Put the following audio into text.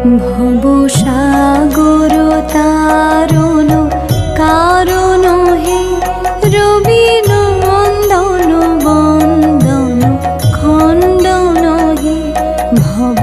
ভব সাগর কারণ হে রবিন মন্দন বন্দন খণ্ডন হে ভব